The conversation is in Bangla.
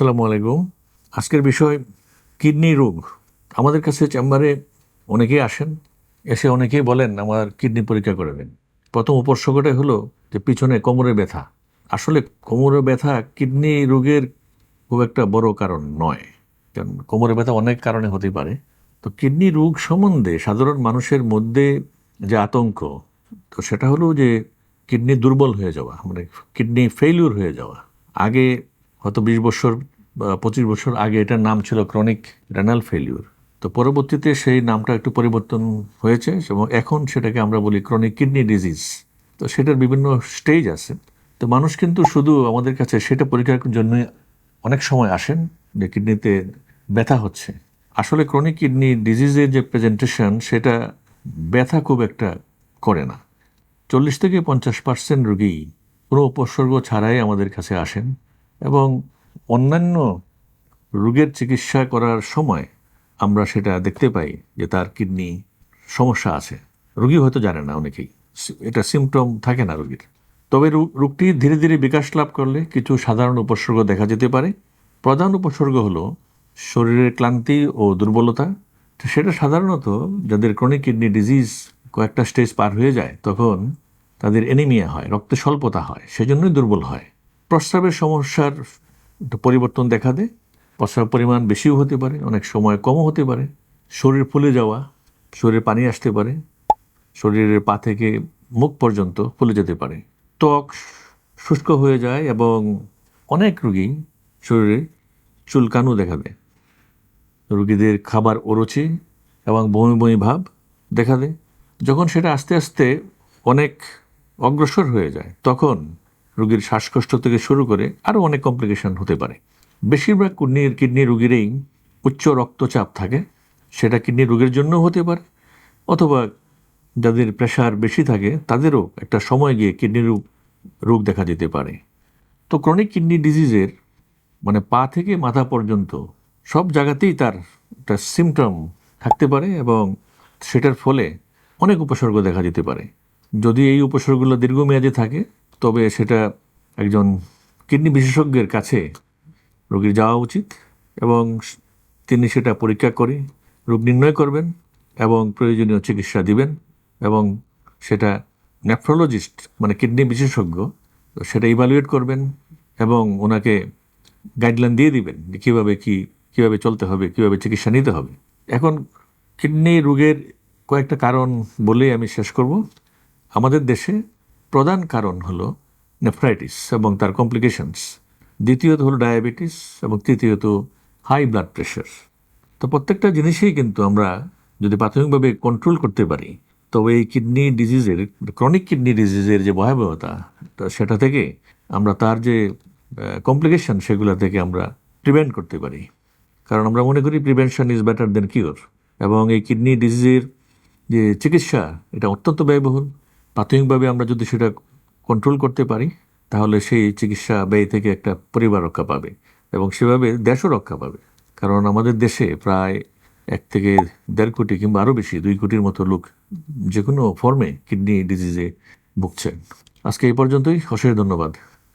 আসসালামু আলাইকুম। আজকের বিষয়, কিডনি রোগ। আমাদের কাছে চেম্বারে অনেকেই আসেন, এসে অনেকেই বলেন, আমার কিডনি পরীক্ষা করে দিন প্রথম উপসর্গটাই হলো যে পিছনে কোমরে ব্যথা। আসলে কোমরে ব্যথা কিডনি রোগের খুব একটা বড় কারণ নয়। কারণ কোমরে ব্যথা অনেক কারণে হতে পারে। তো কিডনি রোগ সম্বন্ধে সাধারণ মানুষের মধ্যে যে আতঙ্ক, তো সেটা হলো যে কিডনি দুর্বল হয়ে যাওয়া মানে কিডনি ফেইলিউর হয়ে যাওয়া। আগে হয়তো বিশ বছর পঁচিশ বছর আগে এটার নাম ছিল ক্রনিক রেনাল ফেলিউর তো পরবর্তীতে সেই নামটা একটু পরিবর্তন হয়েছে এবং এখন সেটাকে আমরা বলি ক্রনিক কিডনি ডিজিজ তো সেটার বিভিন্ন স্টেজ আছে। তো মানুষ কিন্তু শুধু আমাদের কাছে সেটা পরীক্ষার জন্য অনেক সময় আসেন যে কিডনিতে ব্যথা হচ্ছে। আসলে ক্রনিক কিডনি ডিজিজের যে প্রেজেন্টেশন সেটা ব্যথা খুব একটা করে না। চল্লিশ থেকে পঞ্চাশ পার্সেন্ট রোগী কোনো উপসর্গ ছাড়াই আমাদের কাছে আসেন এবং অন্যান্য রোগের চিকিৎসা করার সময় আমরা সেটা দেখতে পাই যে তার কিডনি সমস্যা আছে। রোগী হয়তো জানে না অনেকেই। এটা সিমটম থাকে না রোগীর। তবে রোগ- রোগটি ধীরে ধীরে বিকাশ লাভ করলে কিছু সাধারণ উপসর্গ দেখা যেতে পারে। প্রধান উপসর্গ হলো শরীরের ক্লান্তি ও দুর্বলতা। সেটা সাধারণত যাদের ক্রনিক কিডনি ডিজিজ কয়েকটা স্টেজ পার হয়ে যায়, তখন তাদের এনিমিয়া হয়, রক্তে স্বল্পতা হয়, সেজন্যই দুর্বল হয়। প্রস্রাবের সমস্যার একটু পরিবর্তন দেখা দেয়। প্রস্রাব পরিমাণ বেশিও হতে পারে, অনেক সময় কমও হতে পারে। শরীর ফুলে যাওয়া, শরীরে পানি আসতে পারে, শরীরের পা থেকে মুখ পর্যন্ত ফুলে যেতে পারে। ত্বক শুষ্ক হয়ে যায় এবং অনেক রুগী শরীরে চুলকানো দেখা দেয়। রুগীদের খাবার অরুচি এবং বমি বমি ভাব দেখা দেয়। যখন সেটা আস্তে আস্তে অনেক অগ্রসর হয়ে যায়, তখন রোগীর শ্বাসকষ্ট থেকে শুরু করে আরও অনেক কমপ্লিকেশন হতে পারে। বেশিরভাগ কিডনির কিডনি রোগীরই উচ্চ রক্তচাপ থাকে। সেটা কিডনি রোগের জন্য হতে পারে অথবা যাদের প্রেশার বেশি থাকে, তাদেরও একটা সময় গিয়ে কিডনি রোগ রোগ দেখা যেতে পারে। তো ক্রনিক কিডনি ডিজিজের মানে পা থেকে মাথা পর্যন্ত সব জায়গাতেই তার একটা সিমটম থাকতে পারে এবং সেটার ফলে অনেক উপসর্গ দেখা যেতে পারে। যদি এই উপসর্গগুলো দীর্ঘমেয়াদে থাকে তবে সেটা একজন কিডনি বিশেষজ্ঞের কাছে রোগীর যাওয়া উচিত এবং তিনি সেটা পরীক্ষা করে রোগ নির্ণয় করবেন এবং প্রয়োজনীয় চিকিৎসা দিবেন এবং সেটা নেফ্রোলজিস্ট মানে কিডনি বিশেষজ্ঞ, সেটা ইভালুয়েট করবেন এবং ওনাকে গাইডলাইন দিয়ে দিবেন যে কীভাবে কী, কীভাবে চলতে হবে, কীভাবে চিকিৎসা নিতে হবে। এখন কিডনি রোগের কয়েকটা কারণ বলেই আমি শেষ করব। আমাদের দেশে প্রধান কারণ হলো নেফ্রাইটিস এবং তার কমপ্লিকেশনস দ্বিতীয়ত হলো ডায়াবেটিস এবং তৃতীয়ত হাই ব্লাড প্রেশার তো প্রত্যেকটা জিনিসেই কিন্তু আমরা যদি প্রাথমিকভাবে কন্ট্রোল করতে পারি, তবে এই কিডনি ডিজিজের ক্রনিক কিডনি ডিজিজের যে ভয়াবহতা, তো সেটা থেকে আমরা তার যে কমপ্লিকেশন সেগুলো থেকে আমরা প্রিভেন্ট করতে পারি। কারণ আমরা মনে করি prevention is better than cure এবং এই কিডনি ডিজিজের যে চিকিৎসা, এটা অত্যন্ত ব্যয়বহুল। প্রাথমিকভাবে আমরা যদি সেটা কন্ট্রোল করতে পারি, তাহলে সেই চিকিৎসা ব্যয় থেকে একটা পরিবার রক্ষা পাবে এবং সেভাবে দেশও রক্ষা পাবে। কারণ আমাদের দেশে প্রায় এক থেকে দেড় কোটি কিংবা আরও বেশি, দুই কোটির মতো লোক যে কোনো ফর্মে কিডনি ডিজিজে ভুগছেন। আজকে এই পর্যন্তই। অশেষ ধন্যবাদ।